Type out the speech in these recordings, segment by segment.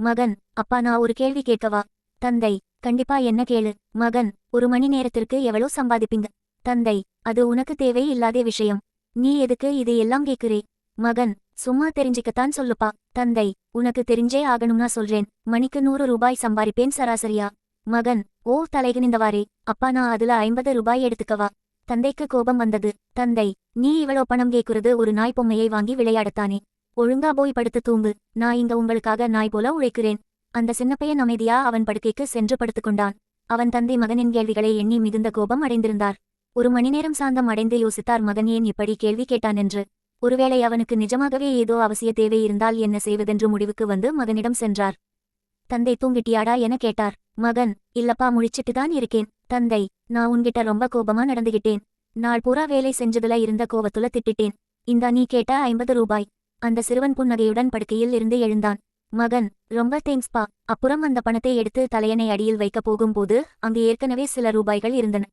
மகன் அப்பா நான் ஒரு கேள்வி கேட்கவா தந்தை கண்டிப்பா என்ன கேளு. மகன் ஒரு மணி நேரத்திற்கு எவ்வளோ சம்பாதிப்பீங்க? தந்தை அது உனக்கு தேவை இல்லாத விஷயம். நீ எதுக்கு இது எல்லாம் கேக்குறே மகன் சும்மா தெரிஞ்சுக்கத்தான் சொல்லுப்பா. தந்தை உனக்கு தெரிஞ்சே ஆகணும்னா சொல்றேன். மணிக்கு நூறு ரூபாய் சம்பாதிப்பேன் சராசரியா? மகன் ஓ தலைகுனிந்தவாரே அப்பா நான் அதுல ஐம்பது ரூபாய் எடுத்துக்கவா? தந்தைக்கு கோபம் வந்தது. தந்தை நீ இவ்வளோ பணம் கேக்குறது ஒரு நாய் பொம்மையை வாங்கி விளையாடத்தானே? ஒழுங்கா போய் படுத்து தூங்கு. நான் இங்க உங்களுக்காக நாய் போல உழைக்கிறேன். அந்த சின்னப்பையன் அமைதியா அவன் படுக்கைக்கு சென்று படுத்துக்கொண்டான் அவன் தந்தை மகனின் கேள்விகளை எண்ணி மிகுந்த கோபம் அடைந்திருந்தார். ஒரு மணி நேரம் சாந்தம் அடைந்து யோசித்தார் மகன் ஏன் இப்படி கேள்வி கேட்டான்? என்று. ஒருவேளை அவனுக்கு நிஜமாகவே ஏதோ அவசிய தேவை இருந்தால் என்ன செய்வதென்று முடிவுக்கு வந்து மகனிடம் சென்றார். தந்தை தூங்கிட்டியாடா? என கேட்டார். மகன் இல்லப்பா முழிச்சிட்டு தான் இருக்கேன். தந்தை நான் உன்கிட்ட ரொம்ப கோபமா நடந்துகிட்டேன். நாள் பூரா வேலை செஞ்சதுல இருந்த கோவத்துல திட்டிட்டேன். இந்தா நீ கேட்ட ஐம்பது ரூபாய். அந்த சிறுவன் புன்னகையுடன் படுக்கையில் இருந்து எழுந்தான். மகன் ரொம்ப தேங்க்ஸ்பா அப்புறம் அந்த பணத்தை எடுத்து தலையணை அடியில் வைக்கப் போகும்போது அங்கு ஏற்கனவே சில ரூபாய்கள் இருந்தன.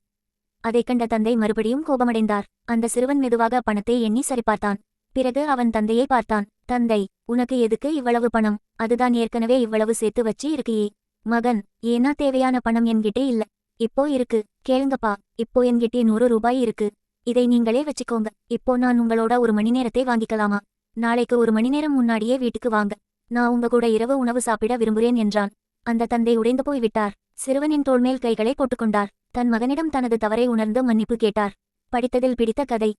அதைக் கண்ட தந்தை மறுபடியும் கோபமடைந்தார். அந்த சிறுவன் மெதுவாக பணத்தை எண்ணி சரிபார்த்தான். பிறகு அவன் தந்தையை பார்த்தான். தந்தை உனக்கு எதுக்கு இவ்வளவு பணம்? அதுதான் ஏற்கனவே இவ்வளவு சேர்த்து வச்சு இருக்கியே. மகன் ஏனா தேவையான பணம் என்கிட்டே இல்ல. இப்போ இருக்கு. கேளுங்கப்பா இப்போ என்கிட்டே நூறு ரூபாய் இருக்கு. இதை நீங்களே வச்சுக்கோங்க. இப்போ நான் உங்களோட ஒரு மணி நேரத்தை வாங்கிக்கலாமா? நாளைக்கு ஒரு மணி நேரம் முன்னாடியே வீட்டுக்கு வாங்க. நான் உங்க கூட இரவு உணவு சாப்பிட விரும்புகிறேன் என்றான். அந்த தந்தை உடைந்து போய் விட்டார் சிறுவனின் தோள்மேல் கைகளை போட்டுக்கொண்டார். தன் மகனிடம் தனது தவறை உணர்ந்து மன்னிப்பு கேட்டார். படித்ததில் பிடித்த கதை.